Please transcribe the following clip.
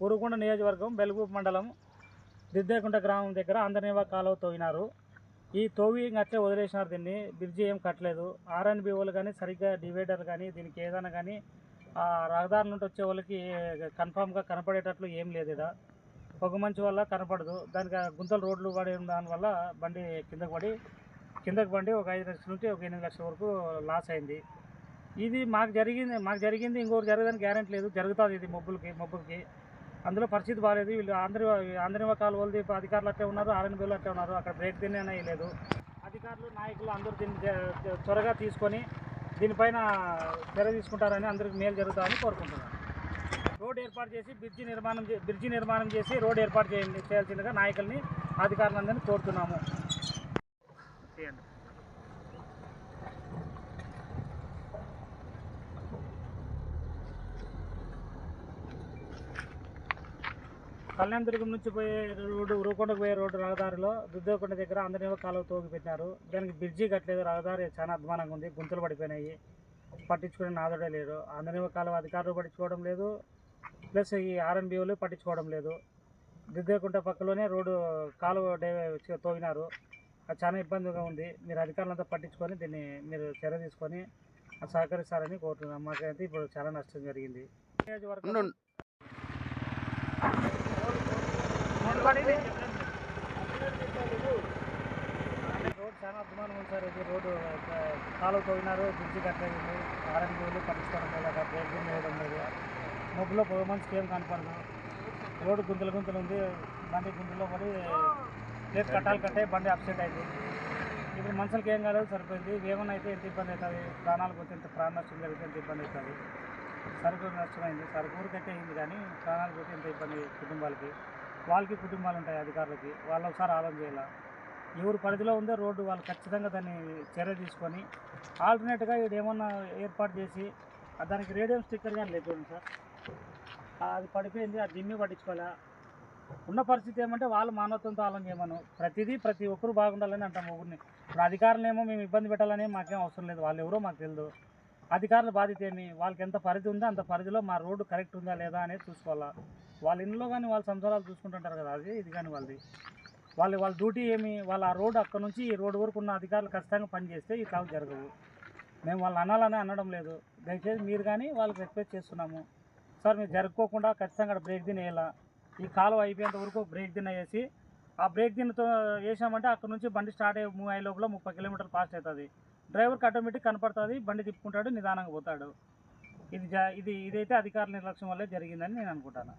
ఉరుకొండ నియోజకవర్గం బెలుగు మండలం దిద్దేకుంట గ్రామం దగ్గర అందరినీ కాలువ తోగినారు ఈ తోవి అట్లే వదిలేసినారు దీన్ని. బ్రిడ్జి ఏం కట్టలేదు. ఆర్ఎన్బి వాళ్ళు కానీ సరిగ్గా డివైడర్ కానీ దీనికి ఏదైనా కానీ ఆ రహదారి నుండి వచ్చే వాళ్ళకి కన్ఫామ్గా కనపడేటట్లు ఏం లేదు ఇక్కడ పొగ వల్ల కనపడదు. దానికి గుంతలు రోడ్లు పడి దానివల్ల బండి కిందకు పడి కిందకు బండి ఒక ఐదు లక్షల నుంచి ఒక ఎనిమిది లక్షల వరకు లాస్ అయింది. ఇది మాకు జరిగింది మాకు జరిగింది ఇంకోటి జరగదని గ్యారెంటీ లేదు. జరుగుతుంది ఇది మబ్బులకి మబ్బులకి. అందులో పరిస్థితి బాగాలేదు వీళ్ళు ఆంధ్ర ఆంధ్ర కాలువలది అధికారులు అట్లే ఉన్నారు ఆర్ఎన్బీలు అట్లే ఉన్నారు. అక్కడ బ్రేక్ దీన్ని లేదు. అధికారులు నాయకులు అందరూ దీన్ని త్వరగా తీసుకొని దీనిపైన చర్య తీసుకుంటారని అందరికి మేలు జరుగుతుందని కోరుకుంటున్నాను. రోడ్ ఏర్పాటు చేసి బ్రిడ్జి నిర్మాణం చే- బ్రిడ్జి నిర్మాణం చేసి రోడ్ ఏర్పాటు చేయండి చేయాల్సిందిగా నాయకుల్ని అధికారులందరినీ కోరుతున్నాము. చేయండి. కళ్యాణదుర్గం నుంచి పోయే రోడ్డు ఉరుకొండకు పోయే రోడ్డు రహదారిలో దుద్దకొండ దగ్గర అందరినీ కాలువ తోగి పెట్టినారు దానికి బ్రిడ్జి కట్టలేదు. రహదారి చాలా అధ్వానంగా ఉంది. గుంతలు పడిపోయినాయి. పట్టించుకునే నాదుడే లేడు. అందరినీ కాలువ అధికారులు పట్టించుకోవడం లేదు. ప్లస్ ఈ ఆర్ఎన్బి పట్టించుకోవడం లేదు. దుద్దకుంట పక్కలోనే రోడ్డు కాలువ డే- తోగినారు. అది చాలా ఇబ్బందిగా ఉంది. మీరు అధికారులంతా పట్టించుకొని దీన్ని మీరు చర్య తీసుకొని సహకరిస్తారని కోరుతున్నాం. మాకైతే ఇప్పుడు చాలా నష్టం జరిగింది. నియోజకవర్గం రోడ్ చాలా అభిమానం ఉంది సార్ ఇది రోడ్డు కాలువ తోగినారు బ్రిడ్జి కట్టలేదు ఆరెంజ్ వాళ్ళు పట్టించుకోవడం లేదు అక్కడ బ్రేక్ వేయడం లేదు మబ్బులో మనిషికి ఏం కనపడదు రోడ్డు గుంతలు గుంతలు ఉంది బండి గుంతలో పడి ప్లేస్ కట్టాలి కట్టే బండి అప్సెట్ అయింది ఇప్పుడు మనుషులకి ఏం కాలేదు సరిపోయింది ఏమన్నా అయితే ఎంత ఇబ్బంది అవుతుంది ప్రాణాలకు పోతే ఎంత ప్రాణ నష్టం జరిగితే ఎంత ఇబ్బంది అవుతుంది సరుకు నష్టమైంది. సరుకు ఊరికైతే అయింది కానీ ప్రాణాలు పోతే ఎంత ఇబ్బంది కుటుంబాలకి. వాళ్ళకి కుటుంబాలు ఉంటాయి అధికారులకి వాళ్ళు ఒకసారి ఆలోచన చేయాలి? ఎవరు పరిధిలో ఉందో రోడ్డు వాళ్ళు ఖచ్చితంగా దాన్ని చర్య తీసుకొని ఆల్టర్నేట్గా ఇది ఏమన్నా ఏర్పాటు చేసి దానికి రేడియం స్టిక్కర్ కానీ లేదు చూడండి సార్ అది పడిపోయింది అది దిమ్మి పట్టించుకోలే ఉన్న పరిస్థితి ఏమంటే వాళ్ళు మానవత్వంతో ఆలోచన చేయమను. ప్రతిదీ ప్రతి ఒక్కరు బాగుండాలని అంటాం ఊరిని. ఇప్పుడు అధికారులు ఏమో మేము ఇబ్బంది పెట్టాలని మాకేం అవసరం లేదు వాళ్ళు ఎవరో మాకు తెలియదు అధికారుల బాధ్యత ఏమి? వాళ్ళకి ఎంత పరిధి ఉందో అంత పరిధిలో మా రోడ్డు కరెక్ట్ ఉందా లేదా అనేది చూసుకోవాలా? వాళ్ళ ఇంట్లో కానీ వాళ్ళ సంసారాలు చూసుకుంటుంటారు కదా అది ఇది కానీ వాళ్ళది. వాళ్ళు వాళ్ళ డ్యూటీ ఏమి వాళ్ళ ఆ రోడ్డు అక్కడ నుంచి ఈ రోడ్డు వరకు ఉన్న అధికారులు ఖచ్చితంగా పనిచేస్తే ఈ కావు జరగవు. మేము వాళ్ళు అనాలని అనడం లేదు. దయచేసి మీరు కానీ వాళ్ళకి రిక్వెస్ట్ చేస్తున్నాము. సార్ మీరు జరుపుకోకుండా ఖచ్చితంగా అక్కడ బ్రేక్ దిన్ వేయాలా? ఈ కాలువ అయిపోయేంత వరకు బ్రేక్ దిన్ వేసి ఆ బ్రేక్ దిన్తో వేసామంటే అక్కడ నుంచి బండి స్టార్ట్ అయ్యే మూవ్ అయ్యే లోపల ముప్పై కిలోమీటర్లు ఫాస్ట్ అవుతుంది. డ్రైవర్కి ఆటోమేటిక్ కనపడుతుంది బండి తిప్పుకుంటాడు నిదానంగా పోతాడు. ఇది జ ఇది ఇదైతే అధికారుల నిర్లక్ష్యం వల్లే జరిగిందని నేను అనుకుంటాను.